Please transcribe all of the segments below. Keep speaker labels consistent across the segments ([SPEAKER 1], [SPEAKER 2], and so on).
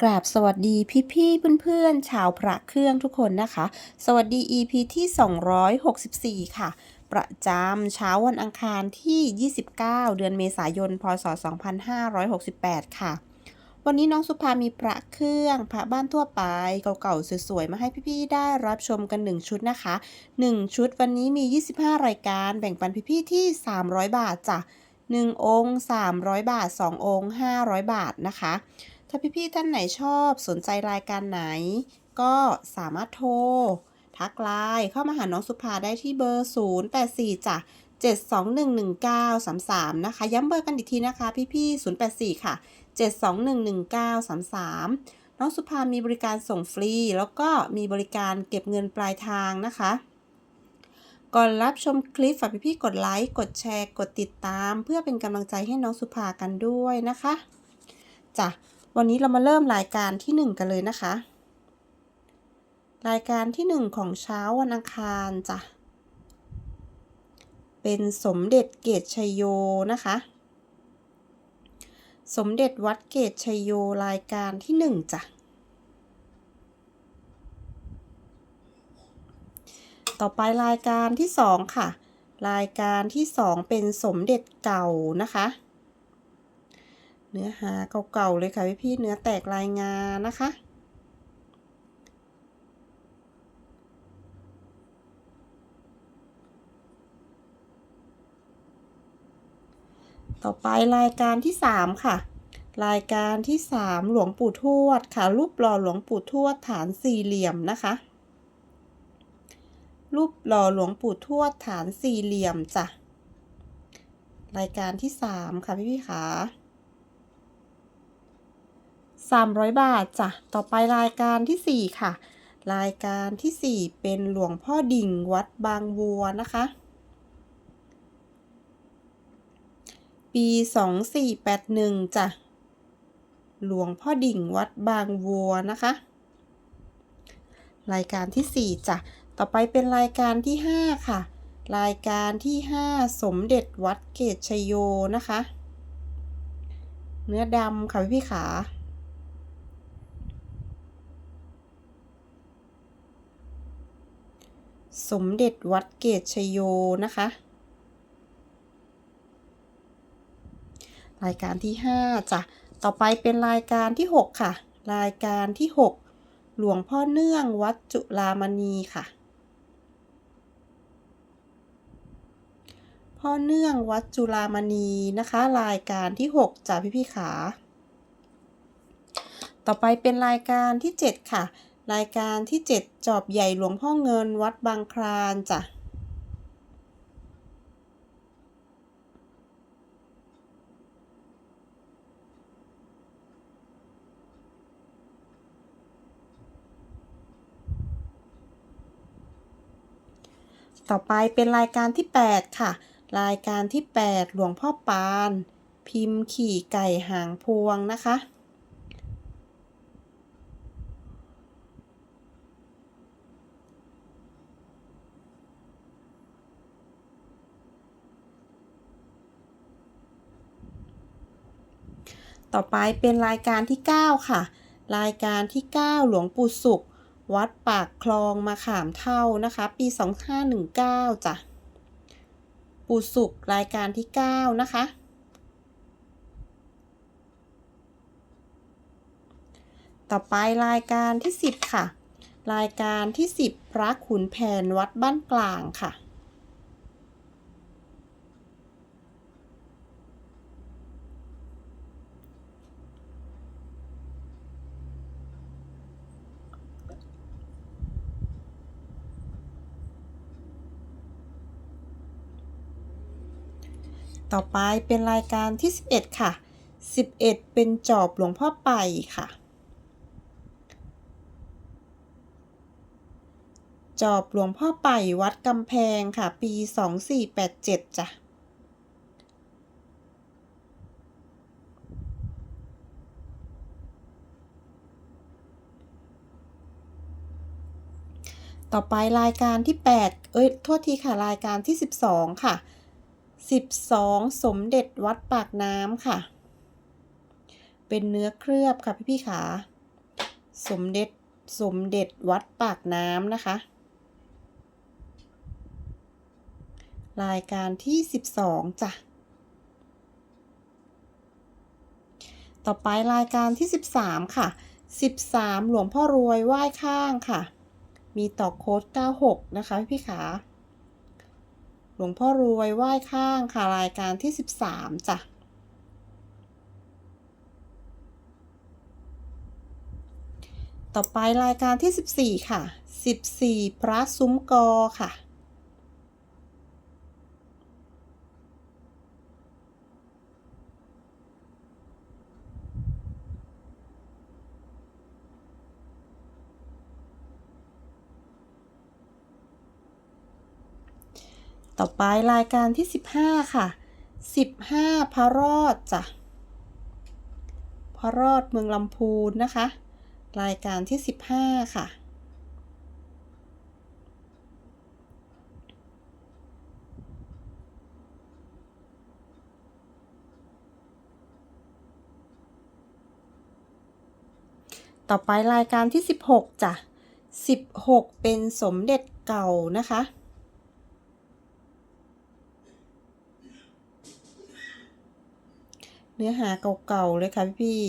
[SPEAKER 1] กราบสวัสดีพี่ๆเพื่อนๆ ชาวพระเครื่องทุกคนนะคะ สวัสดี EP ที่ 264 ค่ะ ประจำเช้าวันอังคารที่ 29 เดือนเมษายน พศ 2568 ค่ะ วันนี้น้องสุภามีพระเครื่องพระบ้านทั่วไปเก่าๆสวยๆ มาให้พี่ๆ ได้รับชมกัน 1 ชุดนะคะ 1 ชุดวันนี้มี 25 รายการแบ่งปันพี่ๆ ที่ 300 บาทจ้ะ1องค์ 300 บาท 2 องค์ 500 บาทนะคะ ถ้าพี่ๆท่านไหนชอบสนใจรายการไหน ก็สามารถโทร ทักไลน์เข้ามาหาน้องสุภาได้ที่เบอร์ 084จ้ะ7211933 นะคะ ย้ำเบอร์กันอีกทีนะคะ พี่ๆ084 ค่ะ 7211933 น้องสุภามีบริการส่งฟรี แล้วก็มีบริการเก็บเงินปลายทางนะคะ ก่อนรับชมคลิปฝากพี่ๆกดไลค์ กดแชร์ กดติดตาม เพื่อเป็นกำลังใจให้น้องสุภากันด้วยนะคะจ้ะ วันนี้เรามาเริ่มรายการที่ 1 กันเลยนะคะ รายการที่ 1 ของเช้าวันอังคารจ้ะ เป็นสมเด็จเกตชัยโยนะคะ สมเด็จวัดเกตชัยโยรายการที่ 1จ้ะ ต่อไปรายการที่ 2 ค่ะ รายการที่ 2 เป็นสมเด็จเก่านะคะ เนื้อหาเก่าๆเลยค่ะพี่ๆเนื้อแตกรายงานนะคะ ต่อไปรายการที่ 3 ค่ะ รายการที่ 3 หลวงปู่ทวดค่ะ รูปหล่อหลวงปู่ทวดฐานสี่เหลี่ยมนะคะ รูปหล่อหลวงปู่ทวดฐานสี่เหลี่ยมจ้ะรายการที่ 3 ค่ะพี่ๆค่ะ 300 บาทจ้ะ ต่อไปรายการที่ 4 ค่ะ รายการที่ 4 เป็นหลวงพ่อดิ่งวัดบางวัวนะคะ ปี 2481จ้ะ หลวงพ่อดิ่งวัดบางวัวนะคะ รายการที่ 4จ้ะ ต่อไปเป็นรายการที่ 5 ค่ะ รายการที่ 5 สมเด็จวัดเกตชโยนะคะ เนื้อดำค่ะพี่ขา สมเด็จวัดเกตชโยนะคะ รายการที่ 5จ้ะ ต่อไปเป็นรายการที่ 6 ค่ะ รายการที่ 6 หลวงพ่อเนื่องวัดจุฬามณีค่ะ พ่อเนื่องวัดจุฬามณีนะคะ รายการที่ 6จ้ะพี่พี่ขา ต่อไปเป็นรายการที่ 7 ค่ะ รายการที่ 7 จอบใหญ่หลวงพ่อเงินวัดบางคลานจ้ะ ต่อไปเป็นรายการที่ 8 ค่ะ รายการที่ 8 หลวงพ่อปาน พิมพ์ขี่ไก่หางพวงนะคะ ต่อไปเป็นรายการที่ 9 ค่ะ รายการที่ 9 หลวงปู่สุข วัดปากคลองมาขามเท่านะคะ ปี 2519จ้ะปู่สุขรายการที่ 9 นะคะ ต่อไปรายการที่ 10 ค่ะ รายการที่ 10 พระขุนแผนวัดบ้านกลางค่ะ ต่อไปเป็นรายการที่ 11 ค่ะ 11 เป็นจอบหลวงพ่อไปค่ะ จอบหลวงพ่อไปวัดกำแพงค่ะ ปี 2487จ้ะต่อไปรายการที่ 8 เอ้ย โทษทีค่ะ รายการที่ 12 ค่ะ 12 สมเด็จวัดปากน้ำค่ะ เป็นเนื้อเคลือบค่ะพี่พี่ขาสมเด็จสมเด็จวัดปากน้ำนะคะ รายการที่ 12จ้ะ ต่อไปรายการที่ 13 ค่ะ 13 หลวงพ่อรวยไหว้ข้างค่ะ มีต่อโค้ด96 นะคะพี่ขา ลวงพ่อรวยไหว้ข้างค่ะรายการที่ 13จ้ะต่อไปรายการที่ 14 ค่ะ 14 พระซุ้มกอค่ะ ต่อไปรายการที่ 15 ค่ะ 15 พระรอดจ้ะพระรอดเมืองลำพูนนะคะ รายการที่ 15 ค่ะต่อไปรายการที่ 16จ้ะ16 เป็นสมเด็จเก่านะคะ นื้อหาเก่าๆเลยค่ะพี่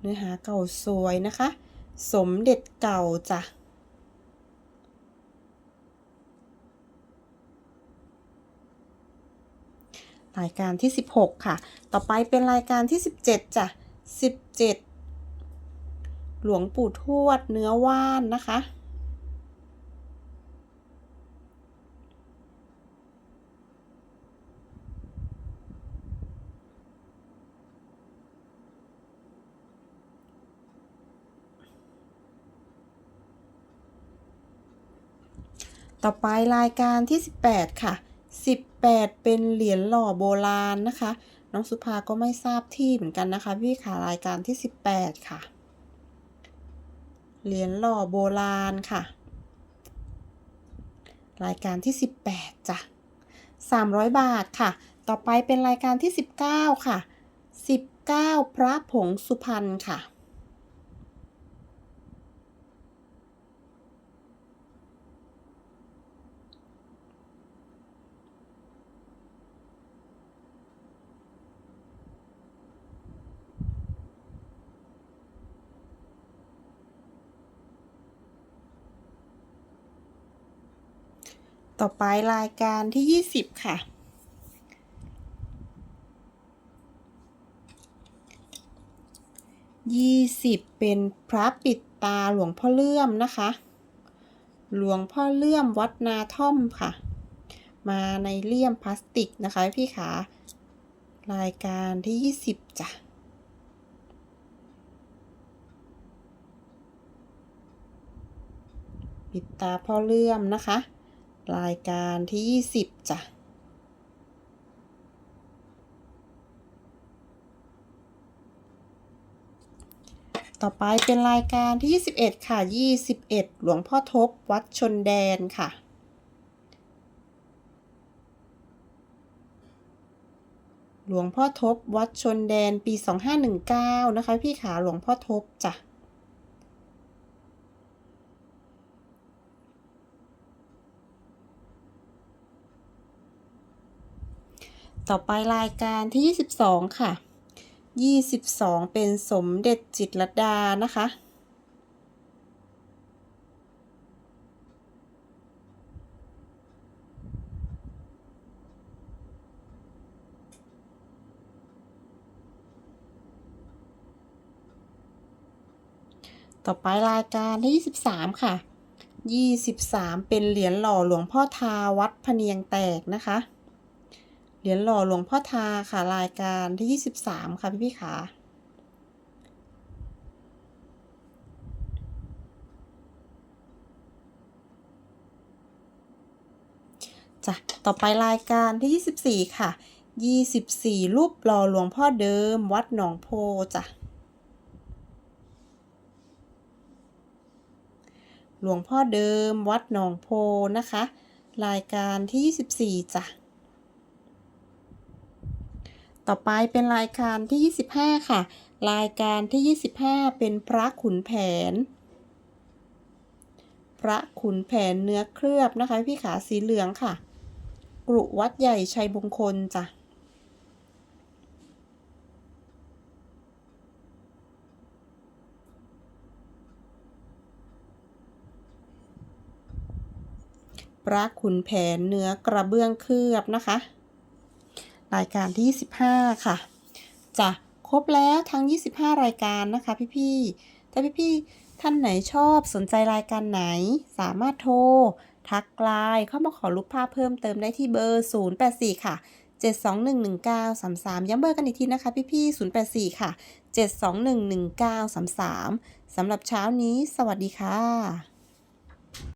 [SPEAKER 1] เนื้อหาเก่าสวยนะคะ สมเด็จเก่าจ้ะรายการที่ 16 ค่ะ ต่อไปเป็นรายการที่ 17จ้ะ17 หลวงปู่ทวดเนื้อว่านนะคะ ต่อไปรายการที่ 18 ค่ะ 18 เป็นเหรียญหล่อโบราณนะคะ น้องสุภาก็ไม่ทราบที่เหมือนกันนะคะ พี่ค่ะรายการที่ 18 ค่ะ เหรียญหล่อโบราณค่ะ รายการที่ 18จ้ะ300 บาทค่ะ ต่อไปเป็นรายการที่ 19 ค่ะ 19 พระผงสุพรรณค่ะ ต่อไปรายการที่ 20 ค่ะ20เป็นพระปิดตาหลวงพ่อเลื่อมนะคะ หลวงพ่อเลื่อมวัดนาท่อมค่ะ มาในเลี่ยมพลาสติกนะคะพี่ขารายการที่ 20จ้ะปิดตาพ่อเลื่อมนะคะ รายการที่ 20 จ้ะ ต่อไปเป็นรายการที่ 21 ค่ะ 21 หลวงพ่อทบวัดชนแดนค่ะหลวงพ่อทบ วัดชนแดนปี 2519 นะคะ พี่ขาหลวงพ่อทบจ้ะ ต่อไปรายการที่ 22 ค่ะ 22 เป็นสมเด็จจิตรดานะคะต่อไปรายการที่ 23 ค่ะ 23 เป็นเหรียญหล่อหลวงพ่อทาวัดพะเนียงแตกนะคะ เหรียญหล่อหลวงพ่อทาค่ะรายการที่ 23 ค่ะพี่พี่ขาจ้ะต่อไปรายการที่ 24 ค่ะ 24 รูปหล่อหลวงพ่อเดิม วัดหนองโพจ้ะหลวงพ่อเดิม วัดหนองโพนะคะ รายการที่ 24 จ้ะ ต่อไปเป็นรายการที่ 25 ค่ะ รายการที่ 25 เป็นพระขุนแผน พระขุนแผนเนื้อเคลือบนะคะ พี่ขาสีเหลืองค่ะ กรุวัดใหญ่ชัยมงคลจ้ะพระขุนแผนเนื้อกระเบื้องเคลือบนะคะ รายการที่ 25 ค่ะจะครบแล้วทั้ง 25 รายการนะคะพี่ๆถ้าพี่ๆท่านไหนชอบสนใจรายการไหน สามารถโทร ทักไลน์เข้ามาขอรูปภาพเพิ่มเติมได้ที่เบอร์ 084 ค่ะ 7211933 ย้ำเบอร์กันอีกทีนะคะพี่ๆ084 ค่ะ 7211933 สำหรับเช้านี้ สวัสดีค่ะ